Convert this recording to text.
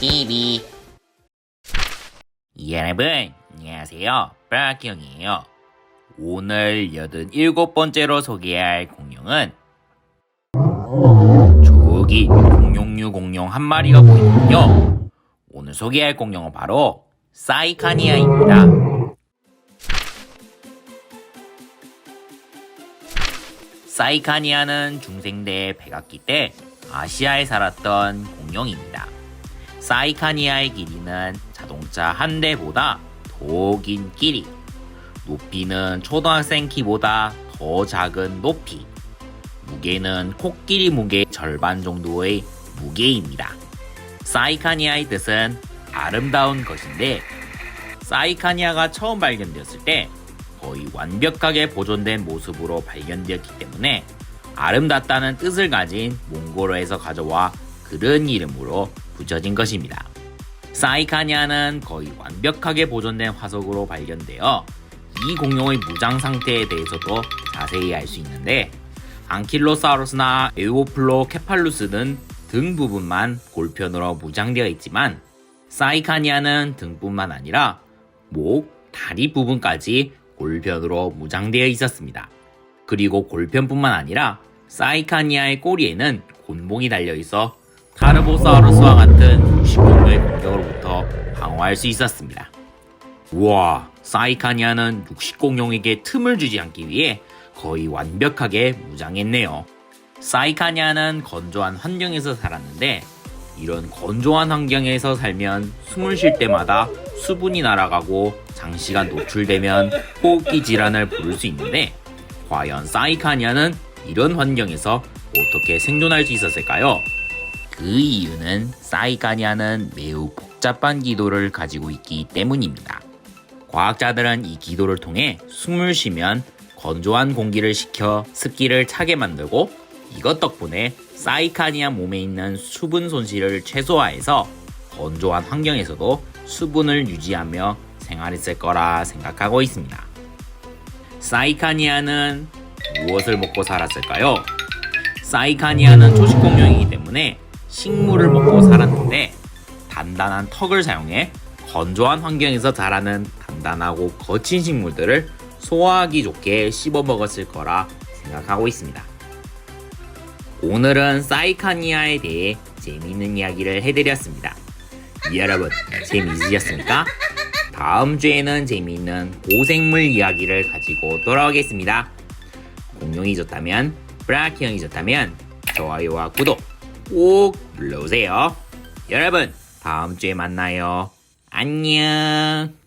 TV 여러분 안녕하세요. 브라키형이에요. 오늘 87번째로 소개할 공룡은 저기 공룡류 공룡 한 마리가 보이는군요. 오늘 소개할 공룡은 바로 사이카니아입니다. 사이카니아는 중생대 백악기 때 아시아에 살았던 공룡입니다. 사이카니아의 길이는 자동차 한 대보다 더 긴 길이, 높이는 초등학생 키보다 더 작은 높이, 무게는 코끼리 무게 절반 정도의 무게입니다. 사이카니아의 뜻은 아름다운 것인데, 사이카니아가 처음 발견되었을 때 거의 완벽하게 보존된 모습으로 발견되었기 때문에 아름답다는 뜻을 가진 몽골어에서 가져와 그런 이름으로 붙여진 것입니다. 사이카니아는 거의 완벽하게 보존된 화석으로 발견되어 이 공룡의 무장 상태에 대해서도 자세히 알 수 있는데 안킬로사우루스나 에우오플로 케팔루스는 등 부분만 골편으로 무장되어 있지만 사이카니아는 등뿐만 아니라 목, 다리 부분까지 골편으로 무장되어 있었습니다. 그리고 골편뿐만 아니라 사이카니아의 꼬리에는 곤봉이 달려 있어 타르보사우루스와 같은 육식공룡의 공격으로부터 방어할 수 있었습니다. 우와, 사이카니아는 육식공룡에게 틈을 주지 않기 위해 거의 완벽하게 무장했네요. 사이카니아는 건조한 환경에서 살았는데 이런 건조한 환경에서 살면 숨을 쉴 때마다 수분이 날아가고 장시간 노출되면 호흡기 질환을 부를 수 있는데 과연 사이카니아는 이런 환경에서 어떻게 생존할 수 있었을까요? 그 이유는 사이카니아는 매우 복잡한 기도를 가지고 있기 때문입니다. 과학자들은 이 기도를 통해 숨을 쉬면 건조한 공기를 식혀 습기를 차게 만들고 이것 덕분에 사이카니아 몸에 있는 수분 손실을 최소화해서 건조한 환경에서도 수분을 유지하며 생활했을 거라 생각하고 있습니다. 사이카니아는 무엇을 먹고 살았을까요? 사이카니아는 초식 공룡이기 때문에 식물을 먹고 살았는데 단단한 턱을 사용해 건조한 환경에서 자라는 단단하고 거친 식물들을 소화하기 좋게 씹어 먹었을 거라 생각하고 있습니다. 오늘은 사이카니아에 대해 재미있는 이야기를 해드렸습니다. 여러분 재미있으셨습니까? 다음 주에는 재미있는 고생물 이야기를 가지고 돌아오겠습니다. 공룡이 좋다면 브라키 형이 좋다면 좋아요와 구독 꼭 눌러주세요. 여러분 다음 주에 만나요. 안녕.